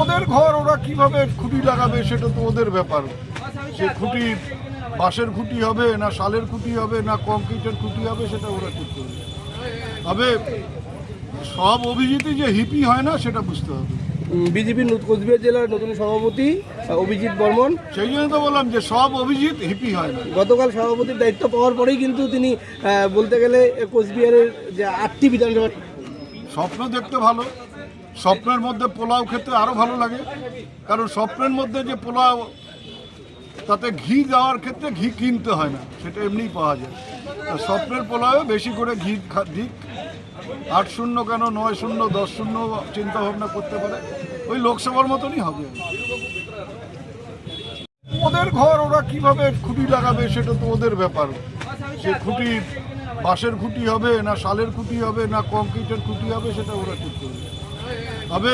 ওদের ঘর ওরা কীভাবে খুঁটি লাগাবে সেটা তো ওদের ব্যাপার। সে খুঁটি বাঁশের খুঁটি হবে না শালের খুঁটি হবে না কংক্রিটের খুঁটি হবে সেটা ওরা ঠিক করবে। তবে সব অভিজিতই যে হিপি হয় না সেটা বুঝতে হবে। বিজেপির কোচবিহার জেলার নতুন সভাপতি অভিজিৎ বর্মন। সেই জন্য তো বললাম যে সব অভিজিৎ হিপি হয় না। গতকাল সভাপতির দায়িত্ব পাওয়ার পরেই কিন্তু তিনি বলতে গেলে কোচবিহারের যে আটটি বিধানসভা স্বপ্ন দেখতে ভালো। স্বপ্নের মধ্যে পোলাও খেতে আরও ভালো লাগে। কারণ স্বপ্নের মধ্যে যে পোলাও, তাতে ঘি দেওয়ার ক্ষেত্রে ঘি কিনতে হয় না, সেটা এমনিই পাওয়া যায়। স্বপ্নের পোলাও বেশি করে ঘি দিক। আট শূন্য কেন, নয় শূন্য, দশ শূন্য চিন্তা ভাবনা করতে পারে। ওই লোকসভার মতনই হবে। ওদের ঘর ওরা কীভাবে খুঁটি লাগাবে, সেটা তো ওদের ব্যাপার। সে খুঁটি বাঁশের খুঁটি হবে না শালের খুঁটি হবে না কংক্রিটের খুঁটি হবে সেটা ওরা ঠিক করবে। তবে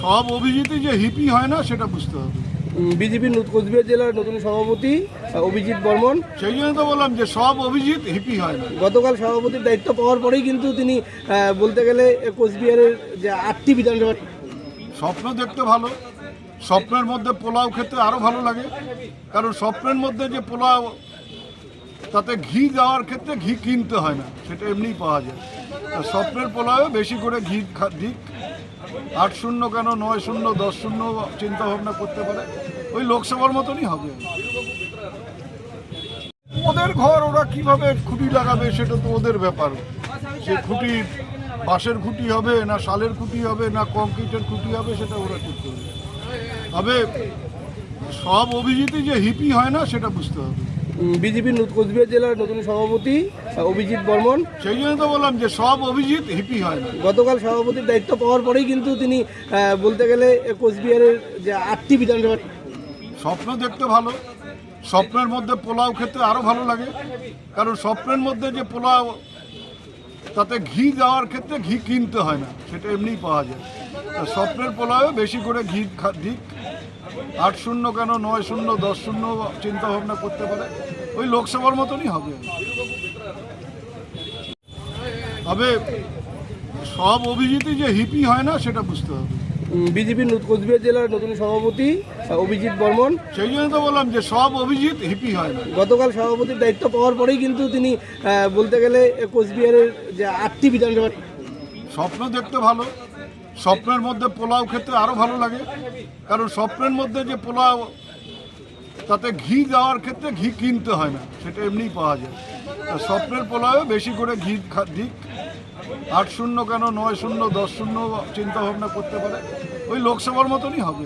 সব অভিজিতই যে হিপি হয় না সেটা বুঝতে হবে। বিজেপির কোচবিহার জেলার নতুন সভাপতি অভিজিৎ বর্মন। সেই জন্য তো বললাম যে সব অভিজিৎ হিপি হয় না। গতকাল সভাপতির দায়িত্ব পাওয়ার পরেই কিন্তু তিনি বলতে গেলে কোচবিহারের যে আটটি বিধানসভা স্বপ্ন দেখতে ভালো। স্বপ্নের মধ্যে পোলাও খেতে আরও ভালো লাগে। কারণ স্বপ্নের মধ্যে যে পোলাও তাতে ঘি দেওয়ার ক্ষেত্রে ঘি কিনতে হয় না, সেটা এমনিই পাওয়া যায়। স্বপ্নের পোলাও বেশি করে ঘি দিক। আট শূন্য কেন, নয় শূন্য, দশ শূন্য চিন্তা ভাবনা করতে পারে। ওই লোকসভার মতনই হবে। ওদের ঘর ওরা কীভাবে খুঁটি লাগাবে, সেটা তো ওদের ব্যাপার। সে খুঁটি বাঁশের খুঁটি হবে, না শালের খুঁটি হবে, না কংক্রিটের খুঁটি হবে, সেটা ওরা ঠিক করবে। তবে সব অভিজিতই যে হিপি হয় না, সেটা বুঝতে হবে। বিজেপির কোচবিহার জেলার নতুন সভাপতি অভিজিৎ বর্মন। সেই জন্য তো বললাম যে সব অভিজিৎ হিপি হয় না। গতকাল সভাপতির দায়িত্ব পাওয়ার পরেই কিন্তু তিনি বলতে গেলে কোচবিহারের যে আটটি বিধানসভা স্বপ্ন দেখতে ভালো। স্বপ্নের মধ্যে পোলাও খেতে আরও ভালো লাগে। কারণ স্বপ্নের মধ্যে যে পোলাও তাতে ঘি দেওয়ার ক্ষেত্রে ঘি কিনতে হয় না। সেটা এমনিই পাওয়া যায়। স্বপ্নের পোলাও বেশি করে ঘি খা- দিক। আট শূন্য কেন? নয় শূন্য দশ শূন্য চিন্তা ভাবনা করতে পারে? ওই লোকসভার মতনই হবে। তবে সব অভিজিতই যে হিপি হয় না সেটা বুঝতে হবে। বিজেপির কোচবিহার জেলার নতুন সভাপতি অভিজিৎ বর্মন। সেই জন্য তো বললাম যে সব অভিজিৎ হিপি হয় না। গতকাল সভাপতির দায়িত্ব পাওয়ার পরেই কিন্তু তিনি বলতে গেলে কোচবিহারের যে আটটি বিধানসভা স্বপ্ন দেখতে ভালো। স্বপ্নের মধ্যে পোলাও খেতে আরও ভালো লাগে। কারণ স্বপ্নের মধ্যে যে পোলাও, তাতে ঘি দেওয়ার ক্ষেত্রে ঘি কিনতে হয় না, সেটা এমনিই পাওয়া যায়। তা স্বপ্নের পোলাও বেশি করে ঘি দিক। আট শূন্য কেন নয় শূন্য, দশ শূন্য চিন্তাভাবনা করতে পারে। ওই লোকসভার মতনই হবে।